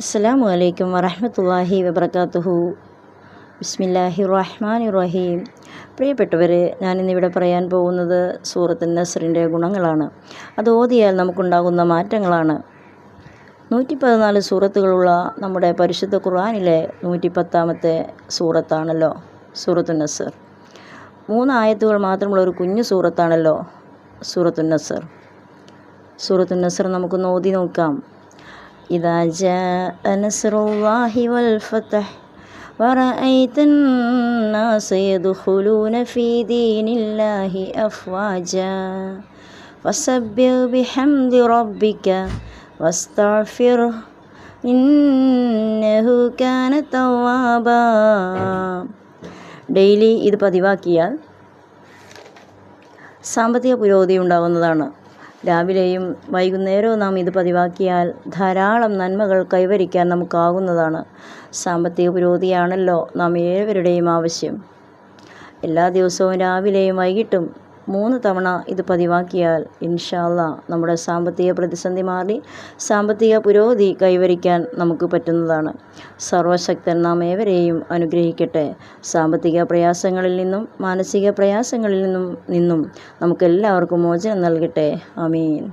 അസ്സാം വലൈക്കും വറഹമത്തല്ലാഹി വബർക്കാത്തുഹു ബിസ്മില്ലാഹി റഹ്മാൻ റഹീം പ്രിയപ്പെട്ടവരെ ഞാനിന്നിവിടെ പറയാൻ പോകുന്നത് സൂറത്ത് നസറിന്റെ ഗുണങ്ങളാണ്. അത് ഓതിയാൽ നമുക്കുണ്ടാകുന്ന മാറ്റങ്ങളാണ്. നൂറ്റി പതിനാല് സൂറത്തുകളുള്ള നമ്മുടെ പരിശുദ്ധ ഖുർആാനിലെ നൂറ്റി പത്താമത്തെ സൂറത്താണല്ലോ സൂറത്തു നസർ. മൂന്ന് ആയത്തുകൾ മാത്രമുള്ള ഒരു കുഞ്ഞു സൂറത്താണല്ലോ സൂറത്തു നസർ. സൂറത്തു നസർ നമുക്കൊന്ന് ഓതി നോക്കാം. إذا جاء نصر الله والفتح ورأيت الناس يدخلون في دين الله أفواجا فسبح بحمد ربك واستغفره إنه كان توابا ഡെയിലി ഇത് പതിവാക്കിയാൽ സാമ്പത്തിക പുരോഗതി ഉണ്ടാകുന്നതാണ് രാവിലെയും വൈകുന്നേരവും നാം ഇത് പതിവാക്കിയാൽ ധാരാളം നന്മകൾ കൈവരിക്കാൻ നമുക്കാകുന്നതാണ്. സാമ്പത്തിക പുരോഗതിയാണല്ലോ നാം ഏവരുടെയും ആവശ്യം. എല്ലാ ദിവസവും രാവിലെയും വൈകിട്ടും മൂന്ന് തവണ ഇത് പതിവാക്കിയാൽ ഇൻഷാല്ല നമ്മുടെ സാമ്പത്തിക പ്രതിസന്ധി മാറി സാമ്പത്തിക പുരോഗതി കൈവരിക്കാൻ നമുക്ക് പറ്റുന്നതാണ്. സർവശക്തൻ നാം ഏവരെയും അനുഗ്രഹിക്കട്ടെ. സാമ്പത്തിക പ്രയാസങ്ങളിൽ നിന്നും മാനസിക പ്രയാസങ്ങളിൽ നിന്നും നിന്നും നമുക്കെല്ലാവർക്കും മോചനം നൽകട്ടെ. ആമീൻ.